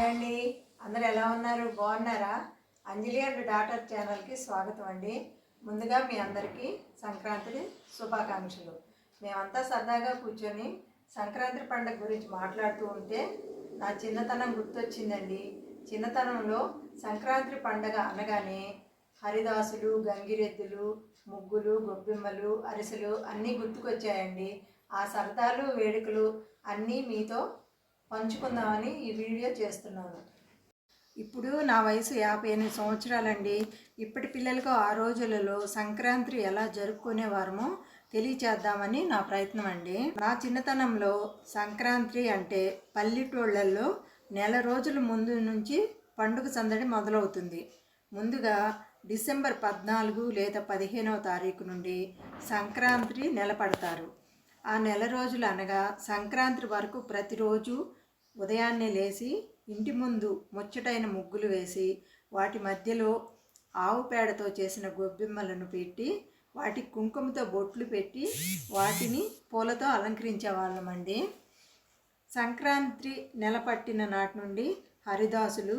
Hi అండి. అందరు ఎలా ఉన్నారు? బాగున్నారా? అంజలి అండ్ డాటర్ ఛానల్కి స్వాగతం అండి. ముందుగా మీ అందరికీ సంక్రాంతి శుభాకాంక్షలు. మేమంతా సరదాగా కూర్చొని సంక్రాంతి పండుగ గురించి మాట్లాడుతూ ఉంటే నా చిన్నతనం గుర్తొచ్చిందండి. చిన్నతనంలో సంక్రాంతి పండగ అనగానే హరిదాసులు గంగిరెద్దులు ముగ్గులు గొబ్బిమ్మలు అరిసెలు అన్నీ గుర్తుకొచ్చాయండి. ఆ సరదాలు వేడుకలు అన్నీ మీతో పంచుకుందామని ఈ వీడియో చేస్తున్నాను. ఇప్పుడు నా వయసు యాభై ఎనిమిది సంవత్సరాలండి. ఇప్పటి పిల్లలకు ఆ రోజులలో సంక్రాంతి ఎలా జరుపుకునేవారమో తెలియచేద్దామని నా ప్రయత్నం అండి నా చిన్నతనంలో సంక్రాంతి అంటే పల్లెటూళ్ళల్లో నెల రోజుల ముందు నుంచి పండుగ సందడి మొదలవుతుంది. ముందుగా డిసెంబర్ పద్నాలుగు లేదా పదిహేనవ తారీఖు నుండి సంక్రాంతి నెలపడతారు. ఆ నెల రోజులు అనగా సంక్రాంతి వరకు ప్రతిరోజు ఉదయాన్నే లేచి ఇంటి ముందు ముచ్చటైన ముగ్గులు వేసి వాటి మధ్యలో ఆవు పేడతో చేసిన గొబ్బెమ్మలను పెట్టి వాటి కుంకుమతో బొట్లు పెట్టి వాటిని పూలతో అలంకరించే వాళ్ళమండి సంక్రాంతి నెల పట్టిన నాటి నుండి హరిదాసులు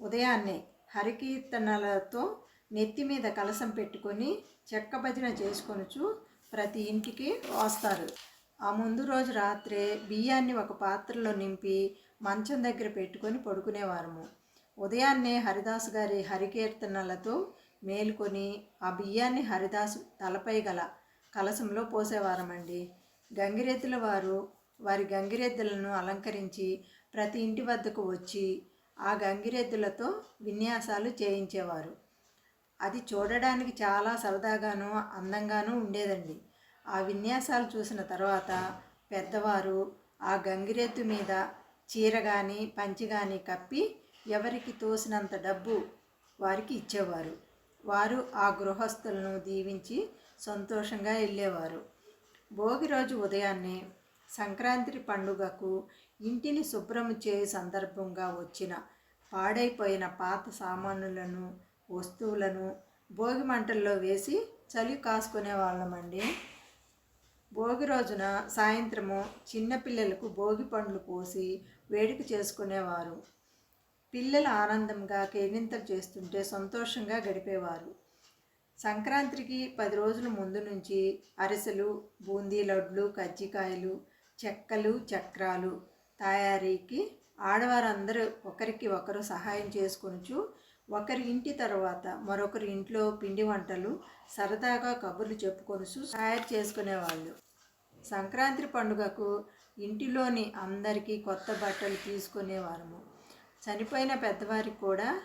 ఉదయాన్నే హరికీర్తనలతో నెత్తి మీద కలసం పెట్టుకొని చెక్క భజన చేసుకొనుచు ప్రతి ఇంటికి వస్తారు. ఆ ముందు రోజు రాత్రే బియ్యాన్ని ఒక పాత్రలో నింపి మంచం దగ్గర పెట్టుకొని పడుకునేవారము. ఉదయాన్నే హరిదాసు గారి హరికీర్తనలతో మేలుకొని ఆ బియ్యాన్ని హరిదాసు తలపై గల కలశంలో పోసేవారమండి. గంగిరెద్దుల వారు వారి గంగిరెద్దులను అలంకరించి ప్రతి ఇంటి వద్దకు వచ్చి ఆ గంగిరెద్దులతో విన్యాసాలు చేయించేవారు. అది చూడడానికి చాలా సరదాగాను అందంగాను ఉండేదండి. ఆ విన్యాసాలు చూసిన తర్వాత పెద్దవారు ఆ గంగిరెద్దు మీద చీర కానీ పంచి కానీ కప్పి ఎవరికి తోసినంత డబ్బు వారికి ఇచ్చేవారు. వారు ఆ గృహస్థులను దీవించి సంతోషంగా వెళ్ళేవారు భోగి రోజు ఉదయాన్నే సంక్రాంతి పండుగకు ఇంటిని శుభ్రం చేయు సందర్భంగా వచ్చిన పాడైపోయిన పాత సామానులను వస్తువులను భోగి మంటల్లో వేసి చలి కాసుకునే వాళ్ళమండి. భోగి రోజున సాయంత్రము చిన్నపిల్లలకు భోగి పండ్లు పోసి వేడుక చేసుకునేవారు. పిల్లలు ఆనందంగా కేరింతలు చేస్తుంటే సంతోషంగా గడిపేవారు. సంక్రాంతికి పది రోజుల ముందు నుంచి అరిసెలు బూందీ లడ్లు కజ్జికాయలు చెక్కలు చక్రాలు తయారీకి ఆడవారందరూ ఒకరికి ఒకరు సహాయం చేసుకొనుచు ఒకరి ఇంటి తర్వాత మరొకరి ఇంట్లో పిండి వంటలు సరదాగా కబుర్లు చెప్పుకొనుచు తయారు చేసుకునేవాళ్ళు. సంక్రాంతి పండుగకు ఇంటిలోని అందరికీ కొత్త బట్టలు తీసుకునేవారము. చనిపోయిన పెద్దవారికి కూడా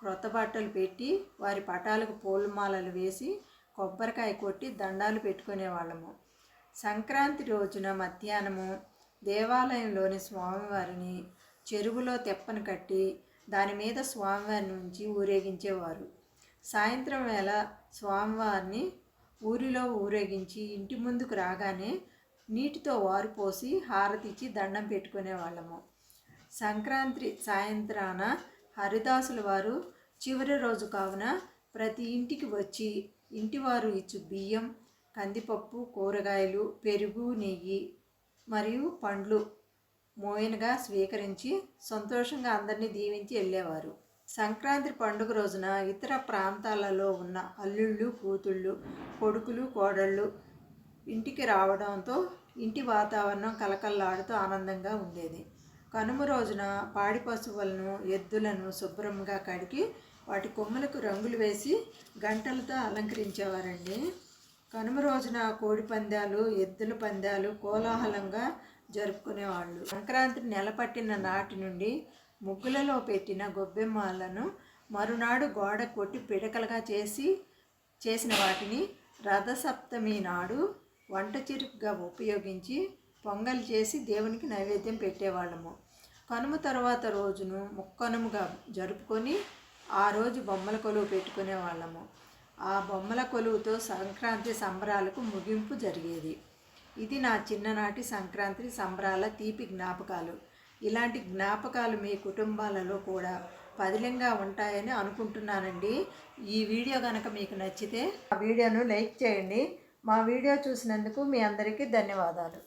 క్రొత్త బట్టలు పెట్టి వారి పటాలకు పూలమాలలు వేసి కొబ్బరికాయ కొట్టి దండాలు పెట్టుకునేవాళ్ళము. సంక్రాంతి రోజున మధ్యాహ్నము దేవాలయంలోని స్వామివారిని చెరువులో తెప్పను కట్టి దాని మీద స్వామివారి నుంచి ఊరేగించేవారు. సాయంత్రం వేళ స్వామివారిని ఊరిలో ఊరేగించి ఇంటి ముందుకు రాగానే నీటితో వారు పోసి హారతిచ్చి దండం పెట్టుకునే వాళ్ళము. సంక్రాంతి సాయంత్రాన హరిదాసుల వారు చివరి రోజు కావున ప్రతి ఇంటికి వచ్చి ఇంటివారు ఇచ్చు బియ్యం కందిపప్పు కూరగాయలు పెరుగు నెయ్యి మరియు పండ్లు మోయనగా స్వీకరించి సంతోషంగా అందరినీ దీవించి వెళ్ళేవారు. సంక్రాంతి పండుగ రోజున ఇతర ప్రాంతాలలో ఉన్న అల్లుళ్ళు కూతుళ్ళు కొడుకులు కోడళ్ళు ఇంటికి రావడంతో ఇంటి వాతావరణం కలకల్లాడుతూ ఆనందంగా ఉండేది. కనుమ రోజున పాడి పశువులను ఎద్దులను శుభ్రంగా కడిగి వాటి కొమ్ములకు రంగులు వేసి గంటలతో అలంకరించేవారండి. కనుమ రోజున కోడి పందాలు ఎద్దుల పందాలు కోలాహలంగా జరుపుకునేవాళ్ళు. సంక్రాంతి నెలపట్టిన నాటి నుండి ముగ్గులలో పెట్టిన గొబ్బెమ్మలను మరునాడు గోడ కొట్టి పిడకలుగా చేసి చేసిన వాటిని రథసప్తమి నాడు వంట చిరుకుగా ఉపయోగించి పొంగల్ చేసి దేవునికి నైవేద్యం పెట్టేవాళ్ళము. కనుమ తర్వాత రోజును ముక్కనుముగా జరుపుకొని ఆ రోజు బొమ్మల కొలువు పెట్టుకునే వాళ్ళము ఆ బొమ్మల కొలువుతో సంక్రాంతి సంబరాలకు ముగింపు జరిగేది. ఇది నా చిన్ననాటి సంక్రాంతి సంబరాల తీపి జ్ఞాపకాలు. ఇలాంటి జ్ఞాపకాలు మీ కుటుంబాలలో కూడా పదిలంగా ఉంటాయని అనుకుంటున్నానండి. ఈ వీడియో కనుక మీకు నచ్చితే ఆ వీడియోను లైక్ చేయండి. మా వీడియో చూసినందుకు మీ అందరికీ ధన్యవాదాలు.